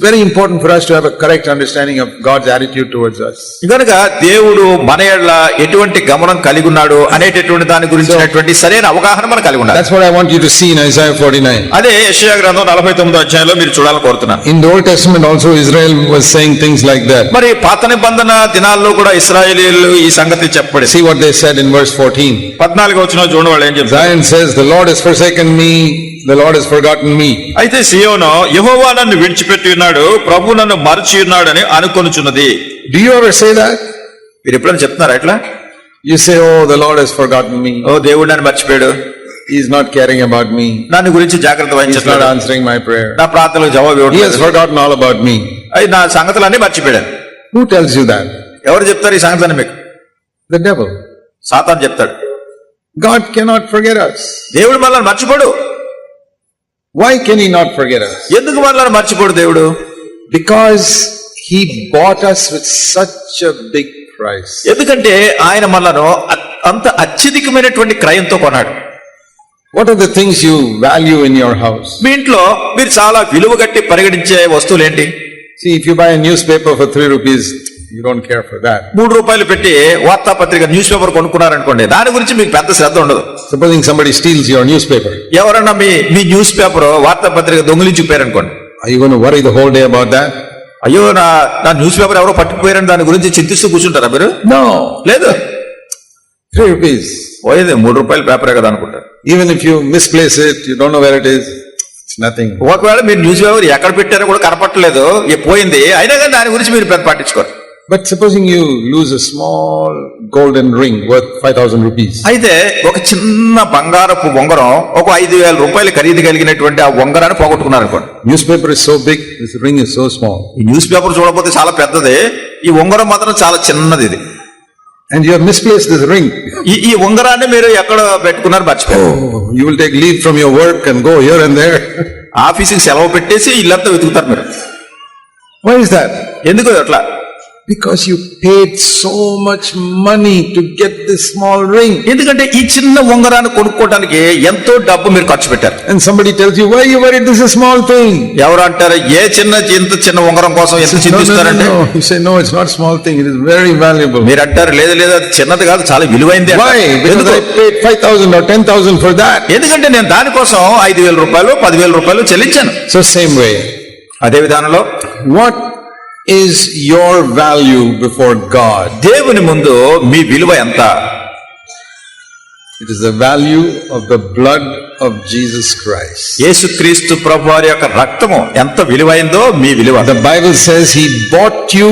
Very important for us to have a correct understanding of God's attitude towards us. కనుక దేవుడు మన ఎడల ఎటువంటి గమనం కలిగి ఉన్నాడు అనేటటువంటి దాని గురించినటువంటి సరైన అవగాహన మనం కలిగి ఉండాలి That's what I want you to see in Isaiah 49. అదే యెషయా గ్రంథం నలభై తొమ్మిదో అధ్యాయంలో మీరు చూడాలని కోరుతున్నాను In the Old Testament also Israel was saying things like that. మరి పాత నిబంధన దినాల్లో కూడా ఇస్రాయేలీలు ఈ సంగతి చెప్పబడి See what they said in verse 14. పద్నాలుగు వచ్చిన చూడండి వాళ్ళు ఏం చెప్తారు Zion says, the Lord has forsaken me, the Lord has forgotten me. అయితే సియోను యెహోవా నన్ను విడిచిపెట్టి ఉన్నాడు ప్రభు నన్ను మరచి ఉన్నాడని అనుకొనుచున్నది Do you ever say that? మీరు ఎప్పుడైనా చెప్తున్నారా ఇట్లా You say, oh, the Lord has forgotten me. ఓ దేవుడు నన్ను మర్చిపోయాడు He's not caring about me. నన్ను గురించి జాగ్రత్త He's not వహించట్లేదు answering my prayer. నా ప్రార్థనలకు జవాబు He has ఇవ్వట్లేదు forgotten all about me. అయి నా సంగతులన్నీ మర్చిపోయాడు Who tells you that? ఎవరు చెప్తారు ఈ సంగతులన్నీ మీకు The devil. సాతాన్ చెప్తాడు God cannot forget us. దేవుడు మనల్ని మర్చిపోడు why can you not forget us ఎందుకు మనల్ని మర్చిపోడు దేవుడు? Because he bought us with such big big ఎందుకంటే ఆయన మళ్ళను అంత అత్యధికమైనటువంటి క్రయంతో కొన్నాడు. What are the things you value in your house మీ ఇంట్లో మీరు చాలా విలువ కట్టి పరిగణించే వస్తువులు ఏంటి? See if you buy newspaper for 3 rupees you don't care for that. మూడు రూపాయలు పెట్టి వార్తాపత్రిక న్యూస్ పేపర్ కొనుక్కున్నారనుకోండి దాని గురించి మీకు పెద్ద శ్రద్ధ ఉండదు Supposing somebody steals your newspaper, ఎవరన్నా మీ మీ న్యూస్ పేపర్ వార్తాపత్రిక దొంగిలించిపోయారనుకోండి going to worry the whole day about that? అయ్యో నా నా న్యూస్ పేపర్ ఎవరో పట్టుకుపోయారని దాని గురించి చింతిస్తూ కూర్చుంటారా మీరు No. లేదు Three rupees. పోయేది మూడు రూపాయల పేపరే కదా అనుకుంటారు Even if you misplace it, you don't know where it is, it's nothing. ఒకవేళ మీరు న్యూస్ పేపర్ ఎక్కడ పెట్టారో కూడా కనపట్టలేదు పోయింది అయినా కానీ దాని గురించి మీరు పెద్ద పట్టించుకోరు But supposing you lose a small golden ring worth 5,000 rupees. అయితే ఒక చిన్న బంగారపు ఉంగరం ఒక ఐదు వేల రూపాయలు ఖరీదు కలిగినటువంటి ఆ ఉంగరాన్ని పోగొట్టుకున్నారు అనుకోండి Newspaper is so big, this ring is so small. ఈ న్యూస్ పేపర్ చూడకపోతే చాలా పెద్దది ఈ ఉంగరం మాత్రం చాలా చిన్నది ఇది And you have misplaced this ring. ఈ ఈ ఉంగరాన్ని మీరు ఎక్కడ పెట్టుకున్నారు Oh, you will take leave from your work and go here and there. ఆఫీస్కి సెలవు పెట్టేసి ఇల్లంతా వెతుకుతారు మీరు Why is that? ఎందుకు అట్లా Because you paid so much money to get this small ring. ఎందుకంటే ఈ చిన్న ఉంగరాన్ని కొనుక్కోవడానికి ఎంతో డబ్బు మీరు ఖర్చు పెట్టారు And somebody tells you, why you worried? This is a small thing. ఎవరు అంటారు ఏ చిన్న ఇంత చిన్న ఉంగరం కోసం ఎంత చింతిస్తారంటే. You say, no, it's not small thing. It is very valuable. మీరు అంటారు లేదు లేదు అది చిన్నది కాదు చాలా విలువైంది? Because ఎందుకు? I paid 5,000 or 10,000 for that. ఎందుకంటే నేను దానికోసం ఐదు వేల రూపాయలు పదివేల రూపాయలు చెల్లించాను So same way. అదే విధానంలో What is your value before God? దేవుని ముందు మీ విలువ ఎంత It is the value of the blood of Jesus Christ. యేసుక్రీస్తు ప్రభు వారి యొక్క రక్తము ఎంత విలువైందో మీ విలువ The Bible says he bought you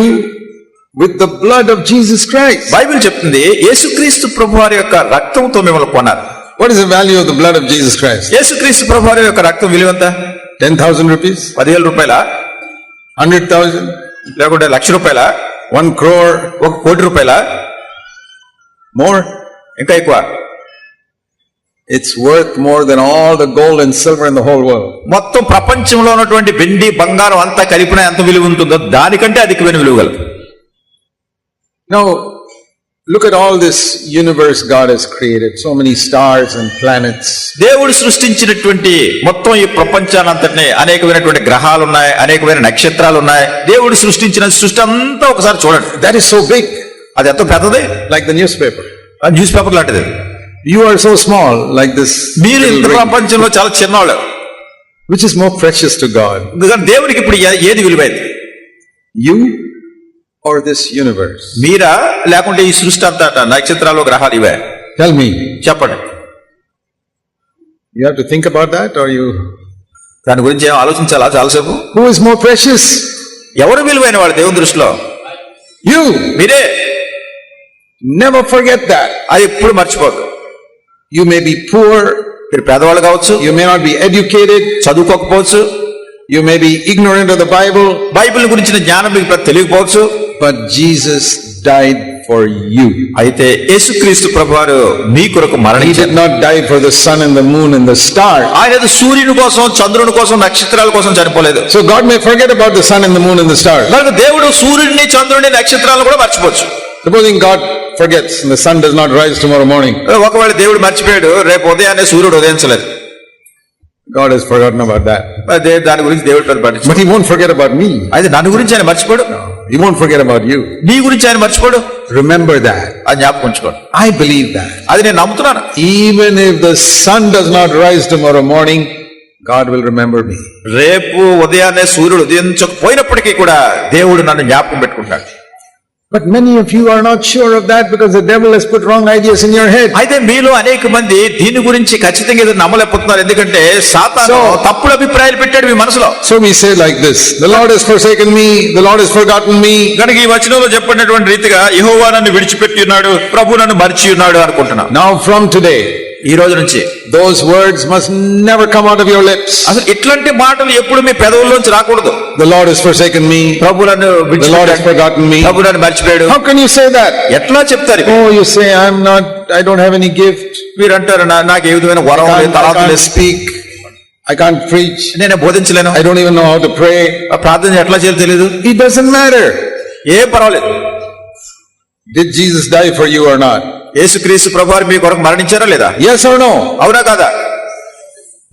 with the blood of Jesus Christ. Bible చెప్తుంది యేసుక్రీస్తు ప్రభు వారి యొక్క రక్తంతో మిమ్మల్ని కొన్నారు What is the value of the blood of Jesus Christ? యేసుక్రీస్తు ప్రభు వారి యొక్క రక్తం విలువ ఎంత 10,000 rupees? పదివేల రూపాయల 100,000? లేకుంటే లక్ష రూపాయల 1 crore? ఒక కోటి రూపాయల More? ఇంకా ఎక్కువ It's worth more than all the gold and silver in the whole world. మొత్తం ప్రపంచంలో ఉన్నటువంటి వెండి బంగారం అంతా కలిపిన ఎంత విలువ ఉంటుందో దానికంటే అధికమైన విలువ గలదు look at all this universe God has created. So many stars and planets. దేవుడు సృష్టించినటువంటి మొత్తం ఈ ప్రపంచానంతటిని అనేకమైనటువంటి గ్రహాలు ఉన్నాయి అనేకమైన నక్షత్రాలు ఉన్నాయి దేవుడు సృష్టించిన సృష్టి అంతా ఒకసారి చూడండి That is so big, అది ఎంత పెద్దది like the newspaper. ఆ న్యూస్ పేపర్ లాంటిది You are so small, like this. మీరు ఇంత. ప్రపంచంలో చాలా చిన్నవాళ్ళు Which is more precious to God? ఎందుకంటే దేవుడికి ఇప్పుడు ఏది విలువైంది You or this universe? మీరా లేకుంటే ఈ సృష్టి అంతా నక్షత్రాలు గ్రహాలు ఇవే Tell me. చెప్పండి You have to think about that or you. దాని గురించి ఏం ఆలోచించాలా చాలాసేపు Who is more precious? ఎవరు విలువైన వాడు దేవుని దృష్టిలో You. మీరే Never forget that. అది ఎప్పుడు మర్చిపోదు You may be poor. మీరు పేదవాళ్ళు కావచ్చు You may not be educated. చదువుకోకపోవచ్చు You may be ignorant of the Bible. Bible గురించిన జ్ఞానం మీకు తెలియకపోవచ్చు But Jesus died for you. అయితే యేసుక్రీస్తు ప్రభువారు మీ కొరకు He మరణించారు did not die for the sun and the moon and the stars. ఆయన సూర్యుని కోసం చంద్రుని కోసం నక్షత్రాల కోసం చనిపోలేదు So God may forget about the sun and the moon and the stars. కనుక దేవుడు సూర్యుడిని చంద్రుడిని నక్షత్రాలను కూడా మర్చిపోవచ్చు Supposing God forgets and the sun does not rise tomorrow morning. ఒకవేళ దేవుడు మర్చిపోయాడు రేపు ఉదయాన్నే సూర్యుడు ఉదయించలేదు God has forgotten about that. అదే దాని గురించి దేవుడు పెద్ద పట్టించు But He won't forget about me. అయితే నన్ను గురించి ఆయన మర్చిపోడు He won't forget about you. నీ గురించి ఆయన మర్చిపోడు Remember that. అది జ్ఞాపకం ఉంచుకోడు I believe that. అది నేను నమ్ముతున్నాను Even if the sun does not rise tomorrow morning, God will remember me. రేపు ఉదయాన్నే సూర్యుడు ఉదయించకపోయినప్పటికీ కూడా దేవుడు నన్ను జ్ఞాపకం పెట్టుకుంటాడు But many of you are not sure of that because the devil has put wrong ideas in your head. అయితే మీలో అనేక మంది దీని గురించి ఖచ్చితంగా ఏదో నమ్మలేకపోతున్నారు ఎందుకంటే సాతాను So- తప్పుడు అభిప్రాయాలు పెట్టాడు మీ మనసులో So we say like this, the Lord has forsaken me, the Lord has forgotten me. కనుక ఈ వచనంలో చెప్పినటువంటి రీతిగా యెహోవా నన్ను విడిచిపెట్టి ఉన్నాడు ప్రభు నన్ను మరిచి ఉన్నాడు అనుకుంటున్నా Now from today, ఈ రోజు నుంచి those words must never come out of your lips. అసలు ఇట్లాంటి మాటలు ఎప్పుడు మీ పెదవుల్లోంచి రాకూడదు The Lord has forsaken me, ప్రభు నన్ను the Lord has విడిచిపెట్టాడు forgotten me. ప్రభు నన్ను మర్చిపోయాడు How can you say that? ఎట్లా చెప్తారు ఇవి? Oh, you say, I'm not, I don't have any gift. మీరు అంటారు "నా- నాకు ఏ విధమైన వరం I లేదు can't, I తర్వాత can't లేదు. speak. I can't preach. నేను బోధించలేను I don't even know how to pray. ఆ ప్రార్థన ఎట్లా చేయాలో తెలియదు It doesn't matter. ఏం పర్వాలేదు Did Jesus die for you or not? యేసుక్రీస్తు ప్రభు వారు మీ కొరకు మరణించారా లేదా Yes or no? అవునా కాదా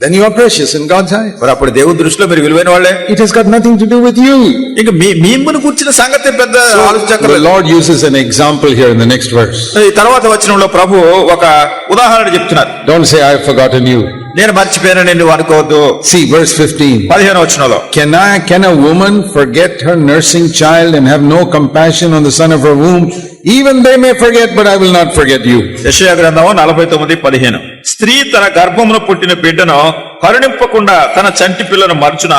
Then you are precious in God's eyes. మరి అప్పుడు దేవుని దృష్టిలో మీరు విలువైన వాళ్ళే It has got nothing to do with you. ఇంకా మీ మిమ్మల్ని కూర్చిన సంగతి పెద్ద The ఆలోచించక్కర్లేదు Lord uses an example here in the next verse. ఈ తర్వాత వచనంలో ప్రభు ఒక ఉదాహరణ చెప్తున్నారు Don't say, I've forgotten you. నేను మర్చిపోయానని నువ్వు అనుకోవద్దు See, verse 15. పదిహేను వచనంలో Can I, can a woman forget her nursing child and have no compassion on the son of her womb? Even they may forget, but I will not forget you. యెషయా గ్రంథము నలభై తొమ్మిది పదిహేను స్త్రీ తన గర్భమును పుట్టిన బిడ్డను కరుణింపకుండా తన చంటి పిల్లను మరచున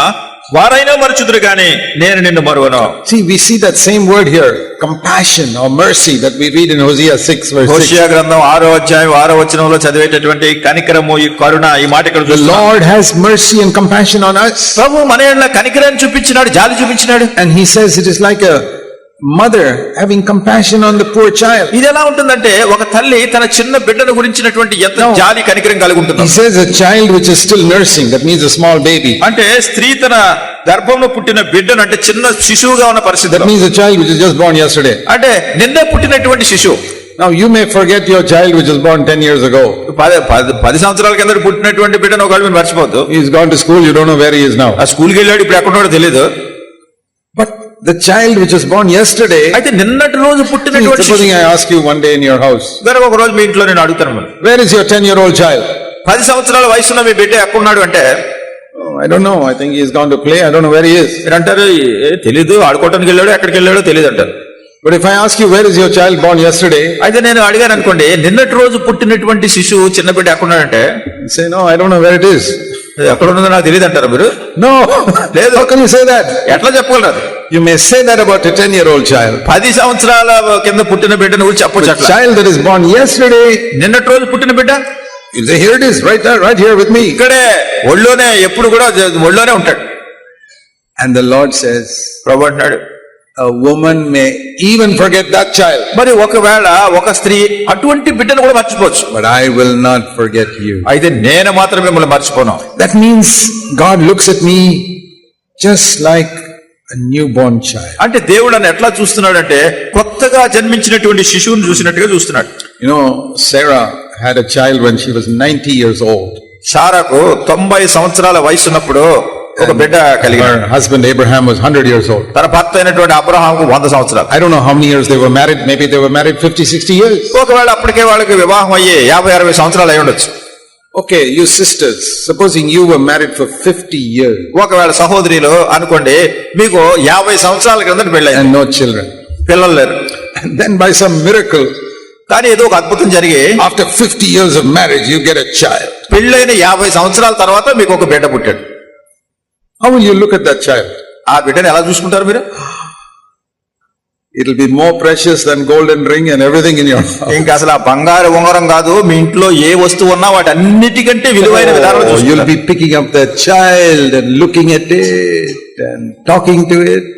వారైనా మరచుదురు గాని నేను నిన్ను మరువను See, we see that same word here, compassion or mercy that we read in Hosea 6 verse 6. Hosea గ్రంథం ఆరో అధ్యాయం ఆరో వచనంలో చదివేటటువంటి కనికరము ఈ కరుణ ఈ మాట ఇక్కడ The చూస్తున్నాం. Lord has mercy and compassion on us. ప్రభు మన ఏళ్ళ కనికరాన్ని చూపించినాడు జాలి చూపించినాడు And he says it is like a mother having compassion on the poor child. ఇది ఎలా ఉంటుందంటే ఒక తల్లి తన చిన్న బిడ్డను గురించినటువంటి ఎంత. జాలి కనికరం కలిగి He ఉంటుంది says a child which is still nursing, that means a small baby. అంటే స్త్రీ తన గర్భంలో పుట్టిన బిడ్డను అంటే చిన్న శిశువుగా ఉన్న That పరిస్థితి means a child which is just born yesterday. అంటే నిన్నే పుట్టినటువంటి శిశువు Now you may forget your child which was born 10 years ago. పది సంవత్సరాల కింద పుట్టినటువంటి బిడ్డను ఒకవేళ మీరు మర్చిపోద్దు gone to school, you don't know where he is now. ఆ స్కూల్కి వెళ్ళాడు ఇప్పుడు తెలియదు But the child which was born yesterday, అయితే నిన్నటి రోజు పుట్టినటువంటి supposing I ask you one day in your house, కనుక ఒక రోజు మీ ఇంట్లో నేను అడుగుతాను మరి where is your 10 year old child? పది సంవత్సరాల వయసున్న మీ బిడ్డ ఎక్కడున్నాడు అంటే Oh, I don't know. I think he's gone to play. I don't know where he is. మీరు అంటారు "ఏ, తెలీదు ఆడుకోవటానికి వెళ్ళాడు ఎక్కడికి వెళ్ళాడో తెలియదు అంటారు But if I ask you, where is your child born yesterday? అయితే నేను అడిగాను అనుకోండి నిన్నటి రోజు పుట్టినటువంటి శిశువు చిన్న బిడ్డ ఎక్కడున్నాడంటే You say, no, I don't know where it is. ఎక్కడ ఉన్నదో నాకు తెలియదు అంటారు మీరు? నో లేదు. ఎట్లా చెప్పగలరు? You mess about ten year old child పది సంవత్సరాల కింద పుట్టిన బిడ్డను చెప్పచ్చు child that is born as నిన్నటి రోజు పుట్టిన బిడ్డ? ఇక్కడే ఒళ్ళోనే ఎప్పుడు కూడా ఒళ్ళోనే ఉంటాడు. అండ్ ద లాడ్ సెస్ ప్రభు అంటాడు a woman may even forget that child, మరి ఒకవేళ ఒక స్త్రీ అటువంటి బిడ్డను కూడా మర్చిపోవచ్చు but I will not forget you. అయితే నేను మాత్రం మిమ్మల్ని మర్చిపోను That means God looks at me just like a newborn child. అంటే దేవుడు నన్ను ఎట్లా చూస్తున్నాడంటే కొత్తగా జన్మించినటువంటి శిశువుని చూసినట్టుగా చూస్తున్నాడు You know, Sarah had a child when she was 90 years old. సారాకు తొంభై సంవత్సరాల వయసు ఉన్నప్పుడు ఒక బిడ్డ కలిగి husband Abraham was 100 years old తన భర్త అయినటువంటి అబ్రహాం కు 100 సంవత్సరాలు. I don't know how many years they were married maybe they were married 50 60 years ఒకవేళ అప్పటికే వాళ్ళకి వివాహం అయ్యి 50 60 సంవత్సరాలు అయి ఉండొచ్చు. Okay you sisters supposing you were married for 50 years ఒకవేళ సహోదరిలో అనుకోండి మీకు 50 సంవత్సరాల క్రిందట పెళ్ళి అయింది నో చిల్డ్రన్ పిల్లలు లేరు. దెన్ బై సమ్ మిరకల్ కానీ ఏదో ఒక అద్భుతం జరిగి after fifty years of marriage you get a child యాభై సంవత్సరాల తర్వాత మీకు ఒక బిడ్డ పుట్టాడు. How will you look at that child ఆ బిడ్డని ఎలా చూసుకుంటారు మీరు? It be more precious than gold and ring and everything in your ఇంకా అసలు ఆ బంగారు ఉంగరం కాదు మీ ఇంట్లో ఏ వస్తువు ఉన్నా వాటి అన్నిటికంటే విలువైన విధానం you'll be picking up the child and looking at it and talking to it.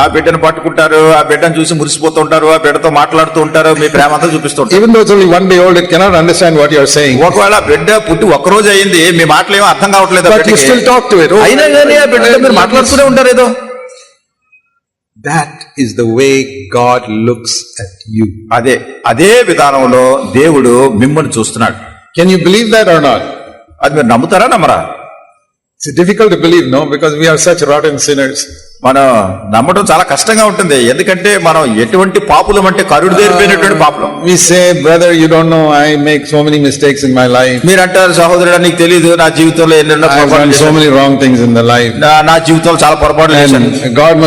ఆ బిడ్డను పట్టుకుంటారు ఆ బిడ్డను చూసి మురిసిపోతూ ఉంటారు ఆ బిడ్డతో మాట్లాడుతూ ఉంటారు మీ ప్రేమ అంతా చూపిస్తూ ఉంటారు Even though it's only one day old, it cannot understand what you're saying. ఒకవేళ బిడ్డ పుట్టి ఒక్క రోజు అయింది మీ మాటలు ఏమో అర్థం కావట్లేదు ఆ But you బిడ్డకి. still talk to it. Oh, అయినా కానీ ఆ బిడ్డతో మీరు మాట్లాడుతూనే ఉంటారు ఏదో That is the way God looks at you. అదే అదే విధానంలో దేవుడు మిమ్మల్ని చూస్తున్నాడు Can you believe that or not? అది మీరు నమ్ముతారా నమ్మరా it's difficult believe no because we such rotten sinners మనం నమ్మడం చాలా కష్టంగా ఉంటుంది. ఎందుకంటే మనం ఎటువంటి పాపులం అంటే కరుడు దేరిపోయినటువంటి పాపులం. We say brother you don't know I make so many mistakes in my life మీరు అంటారు సహోదరుడు నీకు తెలియదు నా జీవితంలో ఎన్నెన్నో పొరపాట్లు many wrong things in the life నా జీవితంలో చాలా పొరపాట్లు చేశాను. God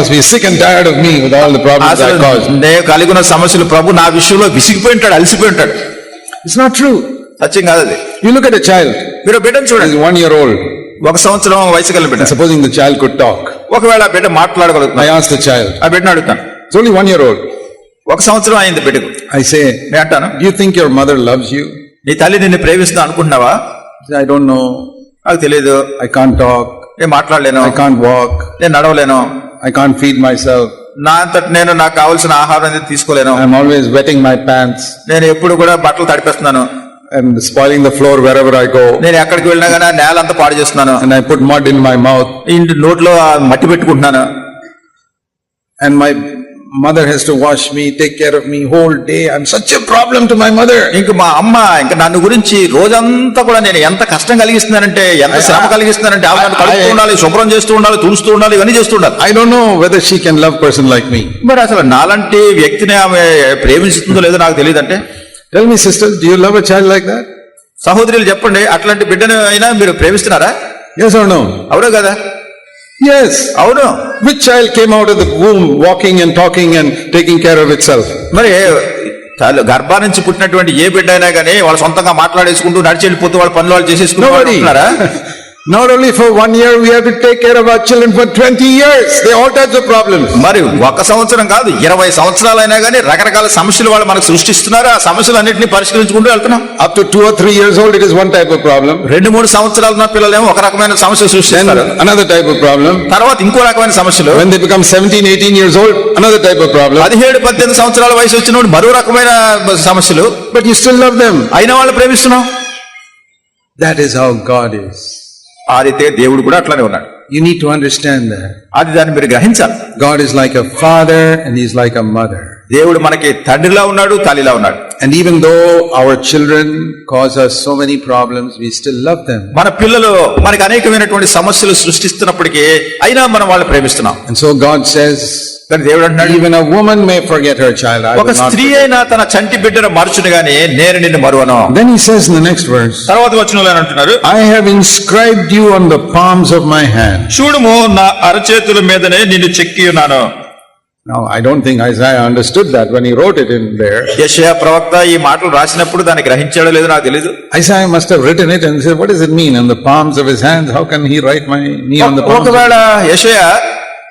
me with all the problems I కలిగిన సమస్యలు ప్రభు నా విషయంలో విసిగిపోయి ఉంటాడు అలసిపోయి ఉంటాడు ఇట్స్ నాట్ ట్రూ సత్యం కాదు you look at a child మీరు బిడ్డను చూడండి. వన్ ఇయర్ ఓల్డ్ ఒక సంవత్సరం వయసు కలిపి supposing the child could talk ఒకవేళ బిడ్డ మాట్లాడగలుగుతాను ఐ ఆస్క్ ద చైల్డ్ ఆ బిడ్డ అడుగుతాను. ఓన్లీ వన్ ఇయర్ ఓల్డ్ ఒక సంవత్సరం అయింది బిడ్డకు. ఐ సే నే అంటాను you think your mother loves you నీ తల్లి నిన్ను ప్రేమిస్తాను అనుకుంటున్నావా? ఐ డోంట్ నో నాకు తెలియదు ఐ కాన్ టాక్ నేను మాట్లాడలేను. ఐ కాన్ వాక్ నేను నడవలేను. I can't feed myself నా అంతట నేను నాకు కావాల్సిన ఆహారం అనేది తీసుకోలేను. I'm always wetting my pants నేను ఎప్పుడు కూడా బట్టలు తడిపేస్తున్నాను. And spoiling the floor wherever I go. నేను ఎక్కడికి వెళ్ళినా ఆ నేల అంతా పాడు చేస్తున్నాను And I put mud in my mouth. ఇంటి నోట్లో ఆ మట్టి పెట్టుకుంటున్నాను And my mother has to wash me, take care of me whole day. I'm such a problem to my mother. ఇంక మా అమ్మ ఇంకా నన్ను గురించి రోజంతా కూడా నేను ఎంత కష్టం కలిగిస్తున్నానంటే ఎంత శ్రమ కలిగిస్తున్నానంటే ఆమె నన్ను కలుపుతూ ఉండాలి శుభ్రం చేస్తూ ఉండాలి తుడుస్తూ ఉండాలి ఇవన్నీ చేస్తూ ఉండాలి I don't know whether she can love person like me. మరి అసలు నాలాంటి వ్యక్తిని ఆమె ప్రేమిస్తుందో లేదో నాకు తెలియదు అంటే Tell me, sisters, do you love a child like that? సహోదరులు చెప్పండి అట్లాంటి బిడ్డను అయినా మీరు ప్రేమిస్తున్నారా Yes or no? అవును కదా Yes. అవును Which child came out of the womb walking and talking and taking care of itself? మరి చాలు గర్భా నుంచి పుట్టినటువంటి ఏ బిడ్డ అయినా కానీ వాళ్ళు సొంతంగా మాట్లాడేసుకుంటూ నడిచి వెళ్ళిపోతూ వాళ్ళ పనులు వాళ్ళు Nobody. Not only for one year, we have to take care of our children for 20 years. They all types of problems. మరి ఒక సంవత్సరం కాదు ఇరవై సంవత్సరాలైనా కానీ రకరకాల సమస్యలు వాళ్ళు మనకు సృష్టిస్తున్నారు ఆ సమస్యలు అన్నింటినీ పరిష్కరించుకుంటూ వెళ్తున్నాం Up to two or three years old, it is one type of problem. రెండు మూడు సంవత్సరాలు ఉన్న పిల్లలేమో ఒక రకమైన సమస్య సృష్టిస్తారు another type of problem. తర్వాత ఇంకో రకమైన సమస్యలు When they become 17, 18 years old, another type of problem. పదిహేడు పద్దెనిమిది సంవత్సరాల వయసు వచ్చిన వాడు మరో రకమైన సమస్యలు But you still love them. అయిన వాళ్ళు ప్రేమిస్తున్నాం That is how God is. ఆ రీతే దేవుడు కూడా అట్లానే ఉన్నాడు You need to understand that. అది దాన్ని మీరు గ్రహించాలి God is like a father and he's like a mother. దేవుడు మనకి తండ్రిలా ఉన్నాడు తల్లిలా ఉన్నాడు And even though our children cause us so many problems, we still love them. మన పిల్లలు మనకి అనేకమైనటువంటి సమస్యలు సృష్టిస్తున్నప్పటికీ అయినా మనం వాళ్ళని ప్రేమిస్తున్నాం And so God says, కానీ దేవుడు అంటున్నాడు even a woman may forget her child. I ఒక will not స్త్రీ forget. అయినా తన చంటి బిడ్డను మరచును గాని నేను నిన్ను మరువను Then he says in the next verse, తర్వాత వచ్చిన అంటున్నారు I have inscribed you on the palms of my hand. చూడుము నా అరచేతుల మీదనే నిన్ను చెక్కి ఉన్నాను Now, I don't think Isaiah understood that when he wrote it in there. యెషయా ప్రవక్త ఈ మాటలు రాసినప్పుడు దాన్ని గ్రహించాడో లేదో నాకు తెలియదు Isaiah must have written it and said, what does it mean? On the palms of his hands, how can he write my me on the palms? of-" ఒకవేళ యెషయా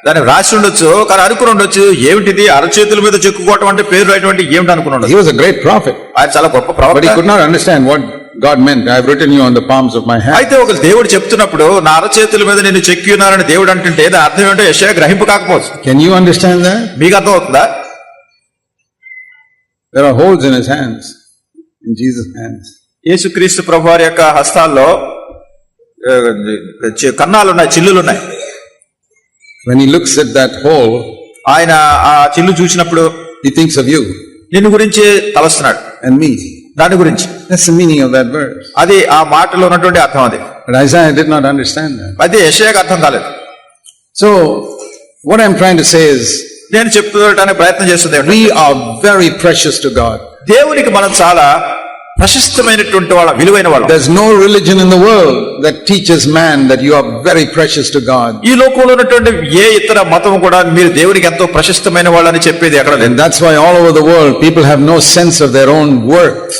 దాన్ని రాసి ఉండొచ్చు కానీ అనుకుని ఉండొచ్చు ఏమిటిది అరచేతుల మీద చెక్కుకోవటం అంటే పేరు రాయటం అంటే ఏమిటి అనుకుని He ఉండొచ్చు was a great prophet, ఆయన చాలా గొప్ప but he ప్రవక్త could not understand what God meant, I've written you on the palms of my hand. అయితే ఒక దేవుడు చెప్తున్నప్పుడు నా అరచేతుల మీద నేను చెక్కి ఉన్నారని దేవుడు అంటుంటే దాని అర్థం ఏంటో యశ గ్రహింపు కాకపోవచ్చు. కెన్ యూ అండర్స్టాండ్ దా మీకు అర్థం అవుతుందా there are holes in his hands in Jesus hands యేసుక్రీస్తు ప్రభు వారి యొక్క హస్తాల్లో కన్నాలు ఉన్నాయి చిల్లులు ఉన్నాయి when he looks at that hole ఆయన ఆ చిల్లు చూసినప్పుడు హి థింక్స్ ఆఫ్ యు నిన్ను గురించి తలస్తున్నాడు. అండ్ మీ దాని గురించి. దట్స్ అది ఆ మాటలో ఉన్నటువంటి అర్థం అది. బట్ ఐసాయ్ డిడ్ అర్థం కాలేదు. So what I am trying to say నేను చెప్తున్నానని ప్రయత్నం చేస్తున్నా దేవుడు. టు గాడ్ దేవునికి మనం చాలా ప్రశస్తమైనటువంటి వాళ్ళ విలువైన వాళ్ళు. There's no religion in the world that teaches man that you are very precious to God ఈ లోకంలో ఉన్నటువంటి ఏ ఇతర మతం కూడా మీరు దేవునికి ఎంతో ప్రశస్తమైన వాళ్ళని చెప్పేది అక్కడ లేదు. That's why all over the world people have no sense of their own worth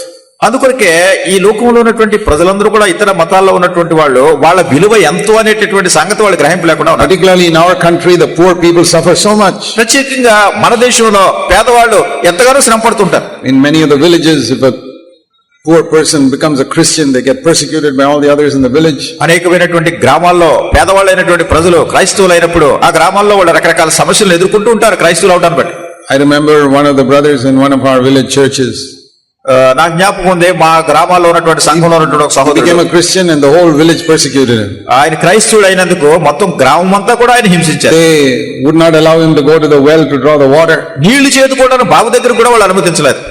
అందుకొరకే ఈ లోకంలో ఉన్నటువంటి ప్రజలందరూ కూడా ఇతర మతాల్లో ఉన్నటువంటి వాళ్ళు వాళ్ళ విలువ ఎంతో అనేటటువంటి సంగతి వాళ్ళు గ్రహింపలేకుండా particularly in our country the poor people suffer so much ప్రత్యేకంగా మన దేశంలో పేదవాళ్ళు ఎంతగానో శ్రమపడుతుంటారు. In many of the villages poor person becomes a Christian, they get persecuted by all the others in the village. అనేకమైనటువంటి గ్రామాల్లో పేదవాళ్ళైనటువంటి ప్రజలు క్రైస్తవులు అయినప్పుడు ఆ గ్రామాల్లో వాళ్ళు రకరకాల సమస్యలను ఎదుర్కొంటూ ఉంటారు క్రైస్తవులు అవడానికి బట్టి I remember one of the brothers in one of our village churches నాకు జ్ఞాపకం ఉంది మా గ్రామాల్లో ఉన్నటువంటి సంఘంలో ఉన్నటువంటి ఒక became సహోదరుడు a Christian and the whole village persecuted him. ఆయన క్రైస్తవుడు అయినందుకు మొత్తం గ్రామం అంతా కూడా ఆయన హింసించారు They would not allow him to go to the well to draw the water. నీళ్ళు చేతుకోవడానికి బాగు దగ్గర కూడా వాళ్ళు అనుమతించలేదు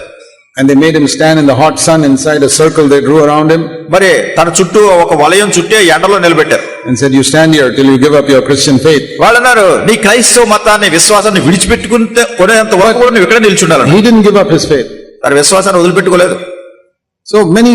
And they made him stand in the hot sun inside a circle they drew around him. మరి తన చుట్టూ ఒక వలయం చుట్టే ఎండలో నిలబెట్టారు and said, You stand here till you give up your Christian faith. వాళ్ళు అన్నారు నీ క్రైస్తవ మతాన్ని విశ్వాసాన్ని విడిచిపెట్టుకుంటే కొనేంత వరకు కూడా నువ్వు ఇక్కడ నిల్చుండాలి He didn't give up his faith. తన విశ్వాసాన్ని వదిలిపెట్టుకోలేదు So many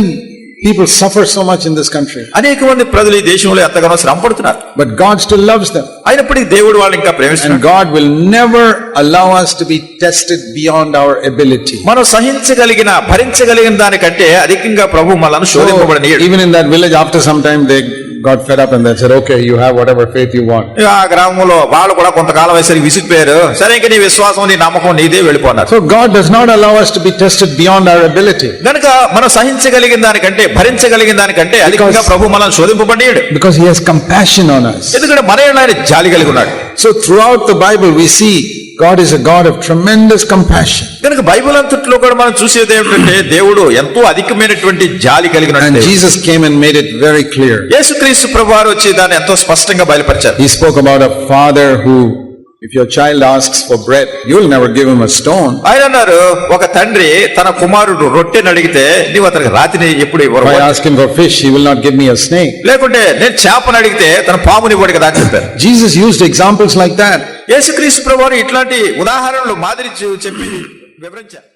people suffer so much in this country, అనేక మంది ప్రజలు ఈ దేశంలో ఎంతగానో శ్రమ పడుతున్నారు but God still loves them. అయినప్పటికీ దేవుడు వాళ్ళు ఇంకా And ప్రేమిస్తున్నాడు God will never allow us to be tested beyond our ability. మనం సహించగలిగిన భరించగలిగిన దానికంటే అధికంగా ప్రభు మనల్ని So, శోధింపబడని even in that village, after some time, they got fed up and they said, Okay, you have whatever faith you want. ఆ గ్రామంలో వాళ్ళు కూడా కొంతకాలం వేసరికి విసిగిపోయారు సరే ఇంక నీ విశ్వాసం నీ నమ్మకం నీదే వెళ్ళిపోన్నారు So, God does not allow us to be tested beyond our ability గనుక మనం సహించగలిగిన దానికంటే భరించగలిగిన దానికంటే అధికంగా ప్రభు మనల్ని శోధింపబడియాడు because He has compassion on us. ఎందుకంటే మన ఆయన జాలి కలిగి ఉన్నాడు So, throughout the Bible, we see God is God of tremendous compassion కనుక బైబుల్ అంతట్లో కూడా మనం చూసేది ఏంటంటే దేవుడు ఎంతో అధికమైనటువంటి జాలి కలిగిన Jesus came and made it very clear యేసు క్రీస్తు ప్రభువారు వచ్చి దాన్ని ఎంతో స్పష్టంగా బయలుపరిచారు. He spoke about a father who if your child asks for bread you will never give him a stone ఆయన అన్నారు ఒక తండ్రి తన కుమారుడు రొట్టెని అడిగితే నీవు అతనికి రాతిని ఎప్పుడు ఇవ్వరు? I ask him for fish he will not give me a snake లేకుంటే నేను చేపని అడిగితే తన పామును ఇవ్వడికి కదా చెప్పారు. Jesus used examples like that యేసుక్రీస్తు ప్రభు ఇట్లాంటి ఉదాహరణలు మాదిరి చెప్పి వివరించారు.